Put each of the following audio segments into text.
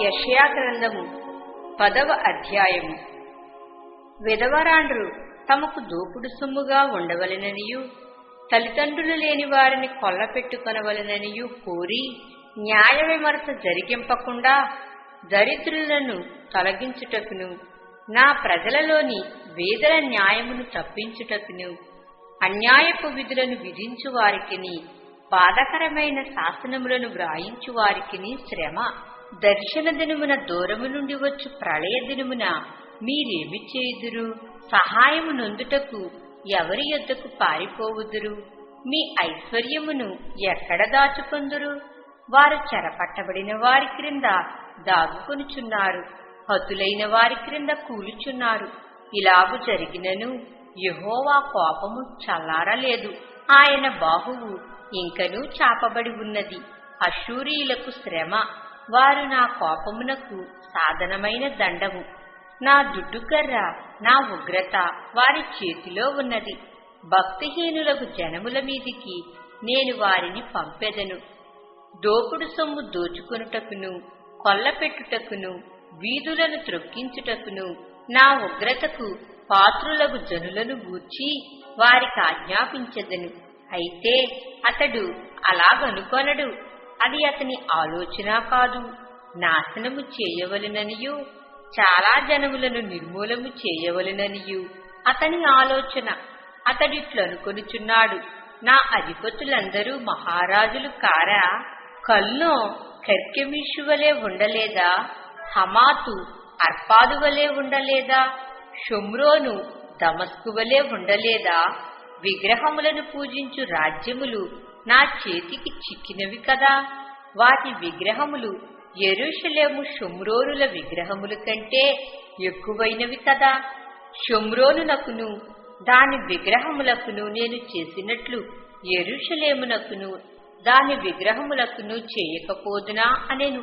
యష్యాగ్రంథము పదవ అధ్యాయము. విధవరాండ్రు తమకు దోపుడు సొమ్ముగా ఉండవలెననియు తల్లిదండ్రులు లేని వారిని కొల్లపెట్టుకొనవలెననియు కోరి న్యాయ విమర్శ జరిగింపకుండా దరిద్రులను తొలగించుటకును నా ప్రజలలోని వేదల న్యాయమును తప్పించుటకును అన్యాయపు విధులను విధించు వారికిని బాధకరమైన శాసనములను వ్రాయించు వారికిని శ్రమ. దర్శన దినమున దూరము నుండి వచ్చు ప్రళయ దినమున మీరేమి చేయుదురు సహాయము నొందుటకు ఎవరి యొద్దకు పారిపోవుదురు? మీ ఐశ్వర్యమును ఎక్కడ దాచుకొందురు? వారు చెరపట్టబడిన వారి క్రింద దాగుకొనుచున్నారు. హతులైన వారి క్రింద కూలుచున్నారు. ఇలాగు జరిగినను యహోవా కోపము చల్లారలేదు. ఆయన బాహువు ఇంకనూ చాపబడి ఉన్నది. అశూరీయులకు శ్రమ. వారు నా కోపమునకు సాధనమైన దండము. నా దుడ్డుకర్ర నా ఉగ్రత వారి చేతిలో ఉన్నది. భక్తిహీనులకు జనముల మీదికి నేను వారిని పంపెదను. దోపుడు సొమ్ము దోచుకొనుటకును కొల్లపెట్టుటకును వీధులను త్రొక్కించుటకును నా ఉగ్రతకు పాత్రులకు జనులను గూర్చి వారికి ఆజ్ఞాపించదను. అయితే అతడు అలాగనుకొనడు. అది అతని ఆలోచన కాదు. నాశనము చేయవలెననియు చాలా జనములను నిర్మూలము చేయవలెననియు అతని ఆలోచన. అతడిట్లనుకొనుచున్నాడు నా అధిపతులందరూ మహారాజులు కారా? కల్లో కర్కెమిషు వలె ఉండలేదా? హమాతు అర్పాదు వలె ఉండలేదా? షుమ్రోను దమస్కు వలె ఉండలేదా? విగ్రహములను పూజించు రాజ్యములు నా చేతికి చిక్కినవి కదా. వాటి విగ్రహములు ఎరుషలేము షుమ్రోనుల విగ్రహముల కంటే ఎక్కువైనవి కదా. షుమ్రోనునకును దాని విగ్రహములకును నేను చేసినట్లు ఎరుషలేమునకును దాని విగ్రహములకును చేయకపోదునా అనేను.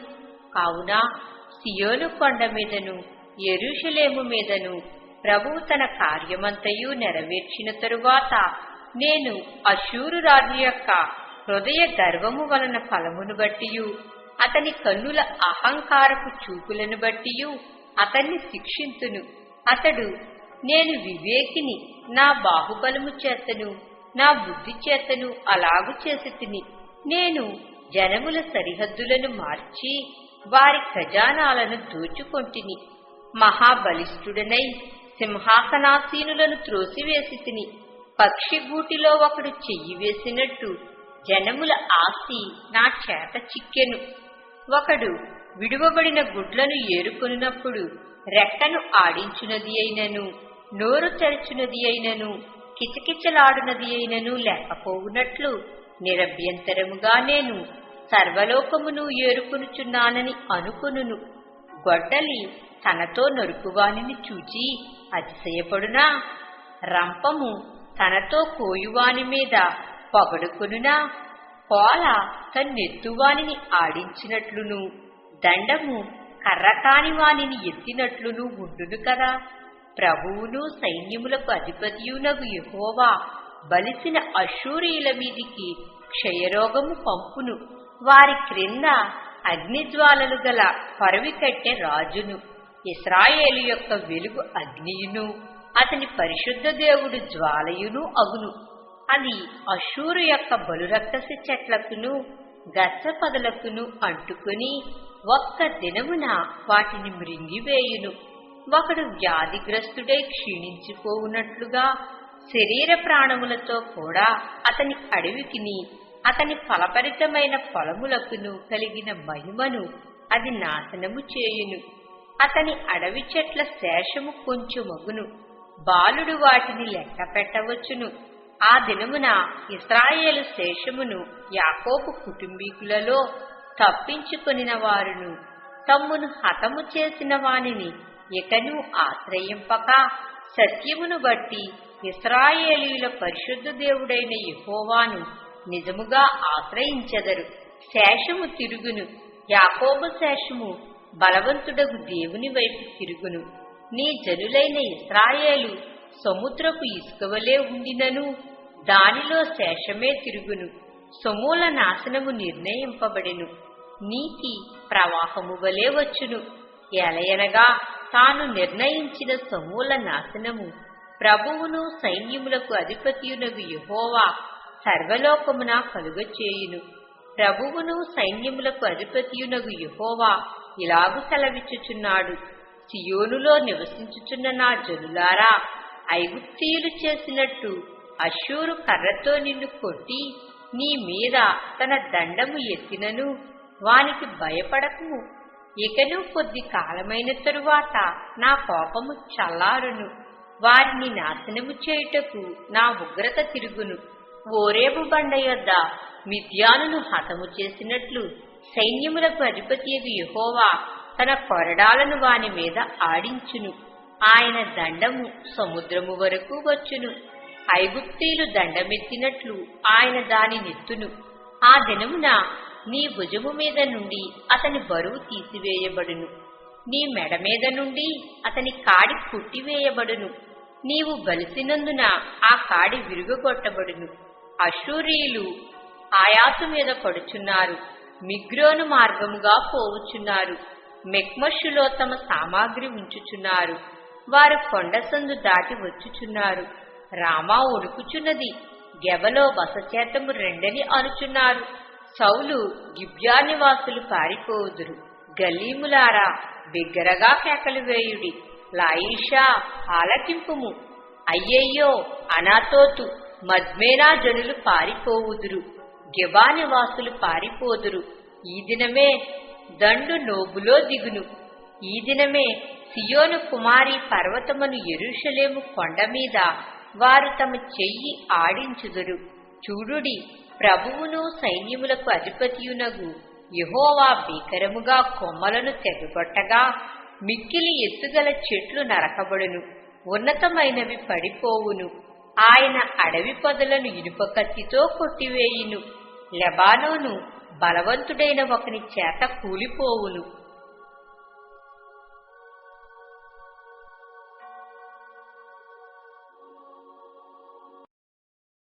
కావున సియోను కొండ మీదను ఎరుషలేము మీదను ప్రభువు తన కార్యమంతయు నెరవేర్చిన తరువాత నేను అశూరు రాజు యొక్క హృదయ గర్వము వలన ఫలమును బట్టియు అతని కన్నుల అహంకారపు చూపులను బట్టియు అతన్ని శిక్షింతును. అతడు నేను వివేకిని నా బాహుబలము చేతను నా బుద్ధి చేతను అలాగు చేసి తిని నేను జనముల సరిహద్దులను మార్చి వారి ఖజానాలను దోచుకొంటిని. మహాబలిష్ఠుడనై సింహాసనాసీనులను త్రోసివేసి తిని పక్షిగూటిలో ఒకడు చెయ్యి వేసినట్టు జనముల ఆస్తి నా చేత చిక్కెను. ఒకడు విడువబడిన గుడ్లను ఏరుకొనినప్పుడు రెక్కను ఆడించునది అయినను నోరు తెరచునది అయినను కిచకిచలాడునది అయినను లేకపోవునట్లు నిరభ్యంతరముగా నేను సర్వలోకమును ఏరుకునుచున్నానని అనుకును గొడ్డలి తనతో నరుకువానిని చూచి అతిశయపడునా? రంపము తనతో కోయువాని మీద పొగడుకొనునా? కోల తన్నెత్తువానిని ఆడించినట్లును. దండము కర్రకాని వానిని ఎత్తినట్లును ఉండును కదా. ప్రభువును సైన్యములకు అధిపతియునగు యహోవా బలిసిన అశూరియుల మీదికి క్షయరోగము పంపును. వారి క్రింద అగ్నిజ్వాలలు గల పరవి కట్టె రాజును. ఇస్రాయేలు యొక్క వెలుగు అగ్నియును అతని పరిశుద్ధ దేవుడు జ్వాలయును అగును. అది అశూరు యొక్క బలురక్తసి చెట్లకును గచ్చపదలకును అంటుకుని ఒక్క దినమున వాటిని మృంగివేయును. ఒకడు వ్యాధిగ్రస్తుడై క్షీణించిపోవునట్లుగా శరీర ప్రాణములతో కూడా అతని అడవికిని అతని ఫలపరితమైన పొలములకును కలిగిన మహిమను అది నాశనము చేయును. అతని అడవి చెట్ల శేషము కొంచెమగును బాలుడు వాటిని లెక్క పెట్టవచ్చును. ఆ దినమున ఇస్రాయేలు శేషమును యాకోపు కుటుంబీకులలో తప్పించుకొనిన వారును. తమ్మును హతము చేసిన వానిని ఇకను ఆశ్రయింపక సత్యమును బట్టి ఇస్రాయేలీల పరిశుద్ధ దేవుడైన యహోవాను నిజముగా ఆశ్రయించెదరు. శేషము తిరుగును. యాకోబు శేషము బలవంతుడగు దేవుని వైపు తిరుగును. నీ జనులైన ఇస్రాయేలు సముద్రపు ఇసుకవలే ఉండినను దానిలో శేషమే తిరుగును. సమూల నాశనము నిర్ణయింపబడెను. నీతి ప్రవాహము వలె వచ్చును. ఎలయనగా తాను నిర్ణయించిన సమూల నాశనము ప్రభువును సైన్యములకు అధిపతియునగు యహోవా సర్వలోకమున కలుగచేయును. ప్రభువును సైన్యములకు అధిపతియునగు యహోవా ఇలాగు సెలవిచ్చుచున్నాడు. సియోనులో నివసించుచున్న నా జనులారా ఐగుప్తీయులు చేసినట్టు అశూరు కర్రతో నిన్ను కొట్టి నీ మీద తన దండము ఎత్తినను వానికి భయపడకు. ఇకను కొద్ది కాలమైన తరువాత నా కోపము చల్లారును. వారిని నాశనము చేయుటకు నా ఉగ్రత తిరుగును. ఓరేపు బండ యొద్ద మిథ్యాను హతము చేసినట్లు సైన్యములకు అధిపతియగు యహోవా తన కొరడాలను వాని మీద ఆడించును. ఆయన దండము సముద్రము వరకు వచ్చును. ఐగుప్తీలు దండమెత్తినట్లు ఆయన దాని నెత్తును. ఆ దినమున నీ భుజము మీద నుండి అతని బరువు తీసివేయబడును. నీ మెడ మీద నుండి అతని కాడి కుట్టివేయబడును. నీవు బలిసినందున ఆ కాడి విరుగగొట్టబడును అశూరీయులు ఆయాసు మీద పడుచున్నారు. మిగ్రోను మార్గముగా పోవుచున్నారు. మెక్మషులో తమ సామాగ్రి ఉంచుచున్నారు. వారు కొండసందు దాటి వచ్చుచున్నారు. రామా ఉడుకుచున్నది. గెబలో బసచేతము రెండని అనుచున్నారు. సౌలు గిబ్యా నివాసులు పారిపోవుదురు. గలీములారా బిగ్గరగా కేకలు వేయుడి. లాయిషా ఆలకింపుము. అయ్యయ్యో అనాతోతు మద్మేనా జనులు పారిపోవుదురు. గెబానివాసులు పారిపోదురు. ఈ దినమే దండు నోబులో దిగును. ఈ దినమే సియోను కుమారి పర్వతమును ఎరుషలేము కొండ మీద వారు తమ చెయ్యి ఆడించుదురు. చూడుడి ప్రభువును సైన్యములకు అధిపతియునగు యహోవా భీకరముగా కొమ్మలను తెగగొట్టగా మిక్కిలి ఎత్తుగల చెట్లు నరకబడును. ఉన్నతమైనవి పడిపోవును. ఆయన అడవి పొదలను ఇనుప కత్తితో కొట్టివేయును. లెబానోను బలవంతుడైన ఒకని చేత కూలిపోవును